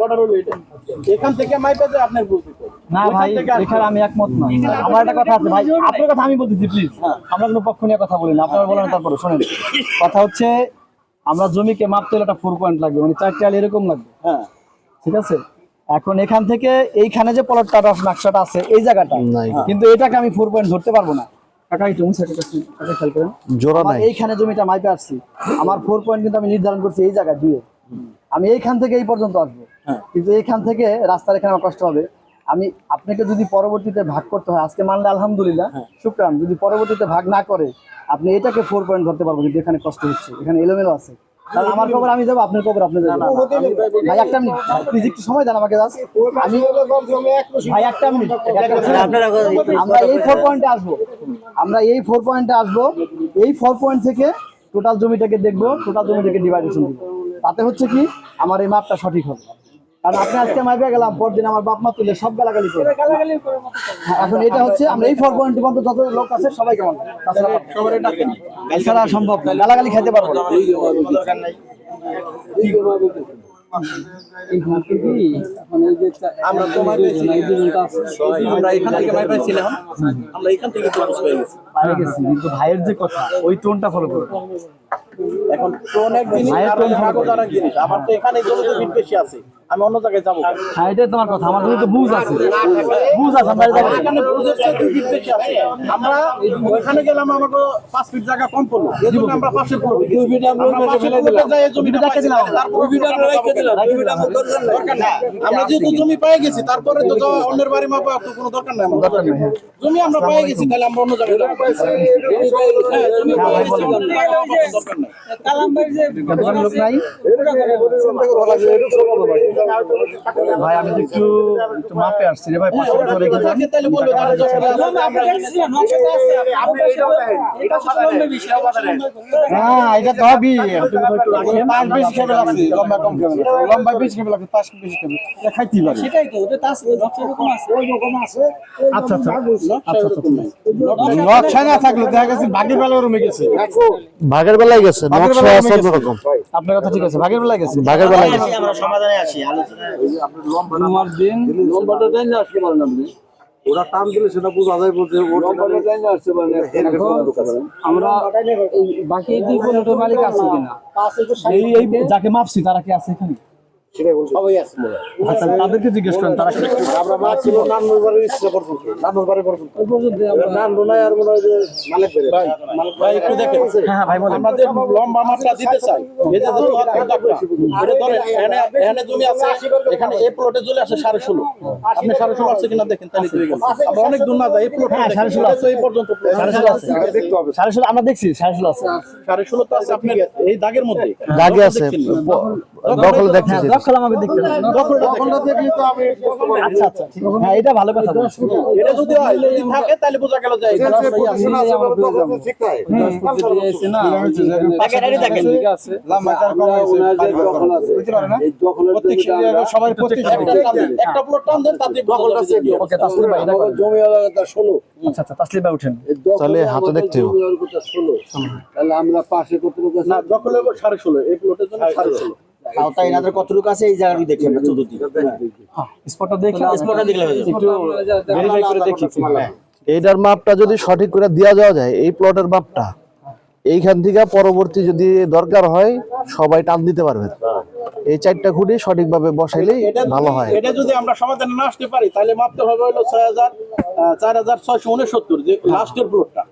Border হলো এটা। এখান থেকে মাইপে যে আপনার বুঝতে না ভাই এখানে আমি একমত না আমার একটা কথা আছে ভাই আপনার কথা আমি বলতেছি প্লিজ আমরা কোনো পক্ষ নিয়ে কথা বলি না আপনারা বলেন তারপরে শোনেন। কথা হচ্ছে আমরা জমিকে মাপতে হলে একটা ফোর পয়েন্ট লাগবে মানে চারটে আল এরকম লাগবে। হ্যাঁ। ঠিক আছে? এখন এখান থেকে এইখানে যে পলটটা রফ নকশাটা আছে এই জায়গাটা কিন্তু এটাকে আমি ফোর পয়েন্ট ধরতে পারব না। কাকা খেয়াল করেন। জোড়া নাই। এইখানে জমিটা মাইপে আসছি। আমার ফোর পয়েন্ট কিন্তু আমি নির্ধারণ করছি এই জায়গায় দুয়ে আমি এইখান থেকে এই পর্যন্ত আসব। হ্যাঁ। কিন্তু এইখান থেকে রাস্তার এখানে আমার কষ্ট হবে। আমি আপনাকে যদি পরবর্তীতে ভাগ করতে হয় আজকে মানলে আলহামদুলিল্লাহ হ্যাঁ। শুক্রান যদি পরবর্তীতে ভাগ না করে আপনি এটাকে ফোর পয়েন্ট ধরতে পারব কিন্তু এখানে কষ্ট হচ্ছে। এখানে এলোমেলো আছে। তাহলে আমার খবর আমি যাব আপনার খবর আপনি যাবেন। ভাই একটা মিনিট প্লিজ একটু সময় দেন আমাকে জাস্ট আমি ভাই একটা মিনিট আমরা এই ফোর পয়েন্টে আসব। আমরা এই ফোর পয়েন্টে আসব। এই ফোর পয়েন্ট থেকে টোটাল জমিটাকে দেখব টোটাল জমিটাকে ডিভাইডেশন দিব। তাতে হচ্ছে কি আমার এই মাপটা সঠিক হবে। কারণ আপনি আজকে মাইপে গেলাম পরদিন আমার বাপ মা তুলে সব গালাগালি করে হ্যাঁ, এখন এটা হচ্ছে আমরা এই ফোর পয়েন্ট পর্যন্ত যত লোক আছে সবাই কেমন তাছাড়া সম্ভব না। গালাগালি খেতে পারব আমরা আমরা এখান থেকে আমরা ভাইয়ের যে কথা ওই টোনটা ফলো করো। এখন টোন এক জিনিস আর এক জিনিস আমার তো এখানে জমিতে বিট বেশি আছে আমি অন্য জায়গায় যাব। কেন? হ্যাঁ এটাই তোমার কথা আমার কিন্তু বুঝ আছে। বুঝ আছে আমরা যাব এখানে বুঝের চেয়ে দুই ফিট বেশি আছে। আমরা ওখানে গেলাম আমাকে পাঁচ ফিট জায়গা কম পড়ল আমরা পাশে পড়ব। দুই ফিট আমরা পাশে পড়তে যাই জমিটা দিলাম। দুই ফিট আমরা রেখে দিলাম। দুই ফিট আমার দরকার নাই আমরা যেহেতু জমি পেয়ে গেছি তারপরে তো যাওয়া অন্যের বাড়ি মাপা তো কোনো দরকার নাই আমাদের। জমি আমরা পেয়ে গেছি তাহলে আমরা অন্য জায়গায় যাব। হ্যাঁ, জমি পেয়ে গেছি, দরকার নাই নাই ভাই আমি একটু একটু মাপে আসছি রে ভাই পাঁচশো টাকা রেখে হ্যাঁ এটা তো হবি। পাঁচ বেশি লাগছে লম্বা কম খেতে লাগছে লম্বা বেশি খেতে লাগছে পাঁচ বেশি খেতে খাইতেই পারে সেটাই তো ওটা তাস নকশা এরকম আছে ওই রকম আছে আচ্ছা আচ্ছা আচ্ছা আচ্ছা নকশা না থাকলে দেখা গেছে ভাগের বেলা রুমে গেছে ভাগের বেলায় গেছে নকশা আছে রকম আপনার কথা ঠিক আছে ভাগের বেলা গেছে। ভাগের বেলা গেছে। আমরা সমাধানে আসি আলোচনা তোমার দিন লম্বাটা দেন না আসতে পারেন আপনি। ওরা টান দিলে সেটা বোঝা যায় পারেন আমরা বাকি দুই মালিক আছে কিনা? এই যাকে মাপছি তারা কি আছে এখানে? সবাই আছে মনে আচ্ছা তাদেরকে জিজ্ঞেস করেন তারা আমরা মাছ ছিল নান্নুর বাড়ির ইচ্ছা পর্যন্ত। নান্নুর বাড়ি পর্যন্ত। নান্নু নাই আর মনে হয় যে মালিক ভাই ভাই একটু দেখেন। হ্যাঁ ভাই বলেন। আমরা লম্বা মাছটা দিতে চাই এই যে যে হাতের দাগটা, এটা ধরেন এখানে এখানে জমি আছে এখানে এই প্লটে চলে আসে সাড়ে ষোলো। আপনি সাড়ে ষোলো আছে কিনা দেখেন তাহলে আমরা অনেক দূর না যাই এই প্লট হ্যাঁ, সাড়ে ষোলো আছে। এই পর্যন্ত সাড়ে ষোলো আছে। দেখতে হবে। সাড়ে ষোলো আমরা দেখছি সাড়ে ষোলো আছে। সাড়ে ষোলো তো আছে আপনার এই দাগের মধ্যে। দাগে আছে। দখল হ্যাঁ, দখল আমাকে দেখতে দেখলি তো আমি আচ্ছা, আচ্ছা আচ্ছা হ্যাঁ এটা ভালো কথা এটা যদি যদি থাকে তাহলে বোঝা গেল যায় ঠিক না। ঠিক আছে। লম্বা চার আছে দখল আছে বুঝতে না? প্রত্যেক সবাই প্রত্যেক একটা টান দেন তাতে দখলটা ওকে তাসলিম ভাই দেখো জমি আলাদা 16 আচ্ছা আচ্ছা তাসলিম ভাই তাহলে হাতে দেখতে হবে। তাহলে আমরা পাশে কত লোক না দখলের সাড়ে ষোলো। এই প্লটের জন্য 16.5 আওতায় কতটুকু আছে এই জায়গাটা চতুর্দিকে। হ্যাঁ, স্পটটা হ্যাঁ, স্পটটা দেখলে একটু ভেরিফাই করে দেখি। হ্যাঁ, এইটার মাপটা যদি সঠিক করে দেওয়া যাওয়া যায় এই প্লটের মাপটা এইখান থেকে পরবর্তী যদি দরকার হয় সবাই টান দিতে পারবে। এই চারটা খুঁটি সঠিকভাবে বসাইলেই ভালো হয়। এটা যদি আমরা সমাধানে না আসতে পারি তাহলে মাপতে হবে হলো ছয় হাজার চার হাজার ছয়শো উনসত্তর যে লাস্টের প্লটটা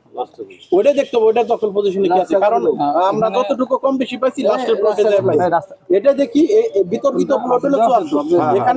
ওইটাই দেখতে হবে ওইটা দখল পজিশনে কি আছে? কারণ আমরা যতটুকু কম বেশি পাইছি লাস্টের প্লটে যাই পাইছি। এটা দেখি বিতর্কিত প্লট হলো চুয়াত্তর এখানে